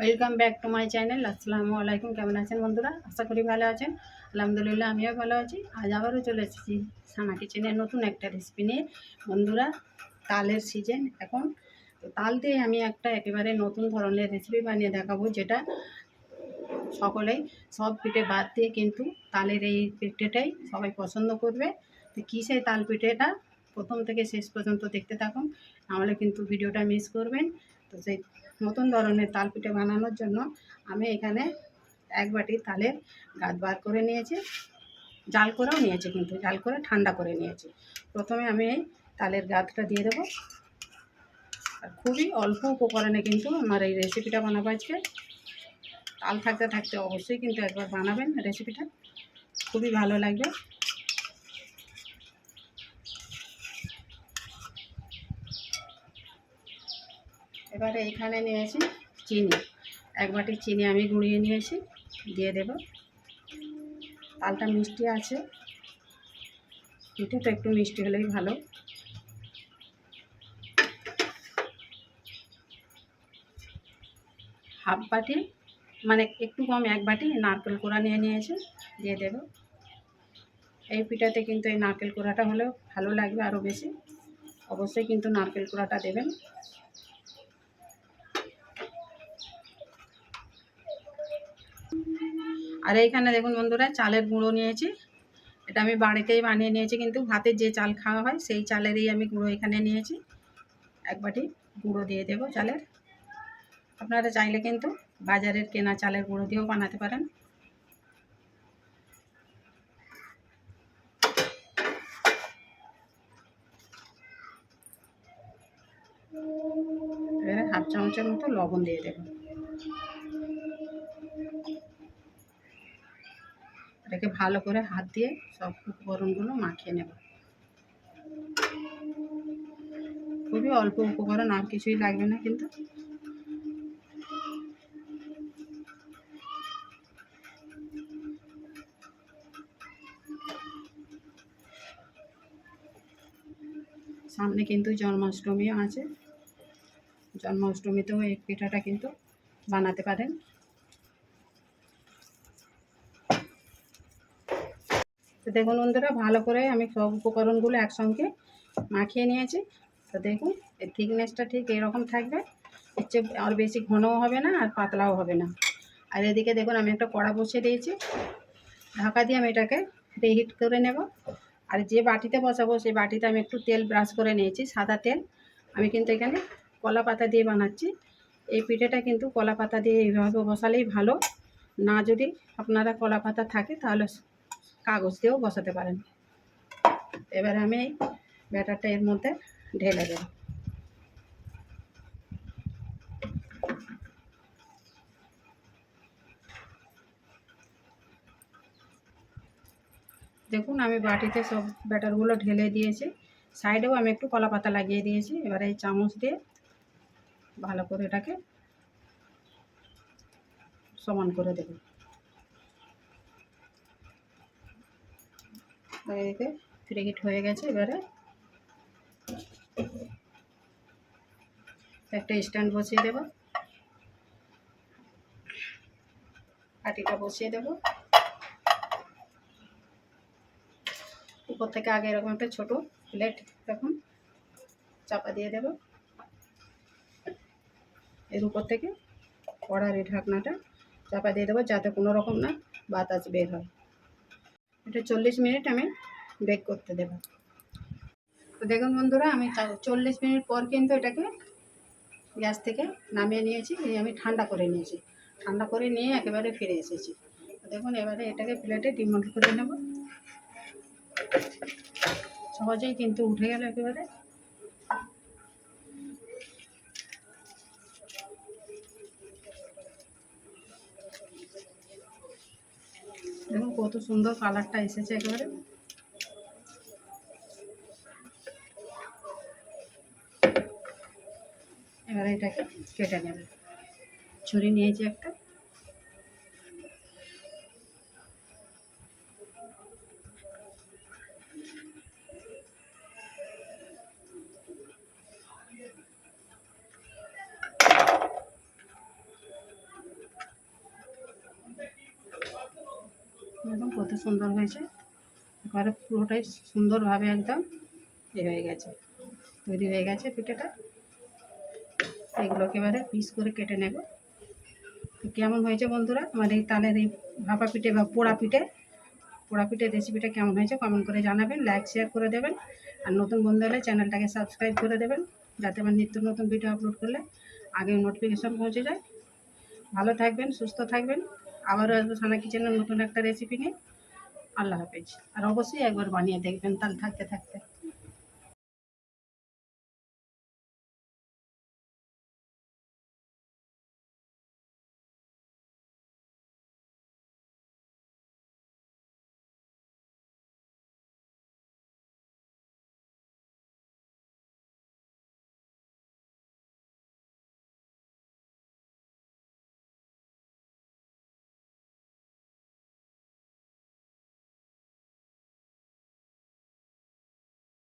Welcome back to my channel আসসালামু আলাইকুম কেমন আছেন বন্ধুরা? আশা করি ভালো আছেন। আলহামদুলিল্লাহ, আমিও ভালো আছি। আজ আবারও চলে এসেছি সানা কিচেনের নতুন একটা রেসিপি নিয়ে। বন্ধুরা, তালের সিজন এখন। তো তাল দিয়ে আমি একটা একেবারে নতুন ধরনের রেসিপি বানিয়ে দেখাবো, যেটা সকলেই সব পিঠে বাদ দিয়ে কিন্তু তালের এই পিঠেটাই সবাই পছন্দ করবে। তো কী সেই তাল পিঠেটা? প্রথম থেকে শেষ পর্যন্ত দেখতে থাকুন। নাহলে কিন্তু ভিডিওটা মিস করবেন। তো সেই নতুন ধরনের তাল পিঠে বানানোর জন্য আমি এখানে এক বাটি তালের গাছ বার করে নিয়েছি। জাল করেও নিয়েছি কিন্তু, জাল করে ঠান্ডা করে নিয়েছি। প্রথমে আমি এই তালের গাছটা দিয়ে দেবো। আর খুবই অল্প উপকরণে কিন্তু আমার এই রেসিপিটা বানাবো আজকে। তাল থাকতে থাকতে অবশ্যই কিন্তু একবার বানাবেন রেসিপিটা খুবই ভালো লাগবে। এবারে এখানে নিয়েছি চিনি। এক বাটি চিনি আমি গুঁড়িয়ে নিয়েছি, দিয়ে দেব। তালটা মিষ্টি আছে। পিঠেটা একটু মিষ্টি হলেই ভালো। হাফ বাটি মানে একটু কম এক বাটি নারকেল কোড়া নিয়ে নিয়েছি, দিয়ে দেব। এই পিঠাতে কিন্তু এই নারকেল কোড়াটা হলেও ভালো লাগবে আরও বেশি। অবশ্যই কিন্তু নারকেল কোড়াটা দেবেন। আর এইখানে দেখুন বন্ধুরা, চালের গুঁড়ো নিয়েছি। এটা আমি বাড়িতেই বানিয়ে নিয়েছি, কিন্তু ভাতের যে চাল খাওয়া হয়, সেই চালেরই আমি গুঁড়ো এখানে নিয়েছি। এক বাটি গুঁড়ো দিয়ে দেবো চালের। আপনারা চাইলে কিন্তু বাজারের কেনা চালের গুঁড়ো দিয়েও বানাতে পারেন। হাফ চামচের মতো লবণ দিয়ে দেবো। এটাকে ভালো করে হাত দিয়ে সব উপকরণগুলো মাখিয়ে নেব। খুবই অল্প উপকরণ, আর কিছুই লাগবে না কিন্তু। সামনে কিন্তু জন্মাষ্টমীও আছে। জন্মাষ্টমীতেও এই পিঠাটা কিন্তু বানাতে পারেন। দেখুন বন্ধুরা, ভালো করে আমি সব উপকরণগুলো একসঙ্গে মাখিয়ে নিয়েছি। তো দেখুন, এর থিকনেসটা ঠিক এরকম থাকবে। এর চেয়ে আর বেশি ঘনও হবে না আর পাতলাও হবে না। আর এদিকে দেখুন, আমি একটা কড়া বসিয়ে দিয়েছি। ঢাকা দিয়ে আমি এটাকে রিহিট করে নেব। আর যে বাটিতে বসাবো, সেই বাটিতে আমি একটু তেল ব্রাশ করে নিয়েছি, সাদা তেল। আমি কিন্তু এখানে কলা পাতা দিয়ে বানাচ্ছি। এই পিঠেটা কিন্তু কলা পাতা দিয়ে এইভাবে বসালেই ভালো। না যদি আপনারা কলা পাতা থাকে, তাহলে কাগজ দিয়েও বসাতে পারেন। এবারে আমি এই ব্যাটারটা এর মধ্যে ঢেলে দেব। দেখুন, আমি বাটিতে সব ব্যাটারগুলো ঢেলে দিয়েছি। সাইডেও আমি একটু কলা পাতা লাগিয়ে দিয়েছি। এবারে এই চামচ দিয়ে ভালো করে এটাকে সমান করে দেবো। এদিকে ফ্রিহিট হয়ে গেছে এবারে। একটা স্ট্যান্ড বসিয়ে দেব। কাটিটা বসিয়ে দেব। উপর থেকে আগে এরকম একটা ছোট প্লেট এখন চাপা দিয়ে দেব। এর উপর থেকে কড়ার এই ঢাকনাটা চাপা দিয়ে দেবো যাতে কোনো রকম না বাতাস বের হয়। এটা চল্লিশ মিনিট আমি বেক করতে দেব। তো দেখুন বন্ধুরা, আমি চল্লিশ মিনিট পর কিন্তু এটাকে গ্যাস থেকে নামিয়ে নিয়েছি, এই আমি ঠান্ডা করে নিয়েছি। ঠান্ডা করে নিয়ে একেবারে ফিরে এসেছি। দেখুন, এবারে এটাকে প্লেটে ডিমন্ড করে নেব। সহজেই কিন্তু উঠে গেল একেবারে দেখুন কত সুন্দর কালারটা এসেছে একেবারে। এবারে এটাকে কেটে নেবে। ছুরি নিয়েছি একটা। কত সুন্দর হয়েছে। এবারে পুরোটাই সুন্দরভাবে একদম এ হয়ে গেছে। তৈরি হয়ে গেছে পিঠেটা। এগুলোকে এবারে পিস করে কেটে নেব। তো কেমন হয়েছে বন্ধুরা? আমার এই তালের এই ভাপা পিঠে বা পোড়া পিঠে, পোড়া পিঠের রেসিপিটা কেমন হয়েছে কমেন্ট করে জানাবেন লাইক শেয়ার করে দেবেন। আর নতুন বন্ধু হলে চ্যানেলটাকে সাবস্ক্রাইব করে দেবেন, যাতে আমার নিত্য নতুন ভিডিও আপলোড করলে আগে নোটিফিকেশন পৌঁছে যায়। ভালো থাকবেন, সুস্থ থাকবেন। আবারও আসব সানা কিচেনের নতুন একটা রেসিপি নিয়ে। আল্লাহ হাফেজ। আর অবশ্যই একবার বানিয়ে দেখবেন তাহলে থাকতে থাকতে।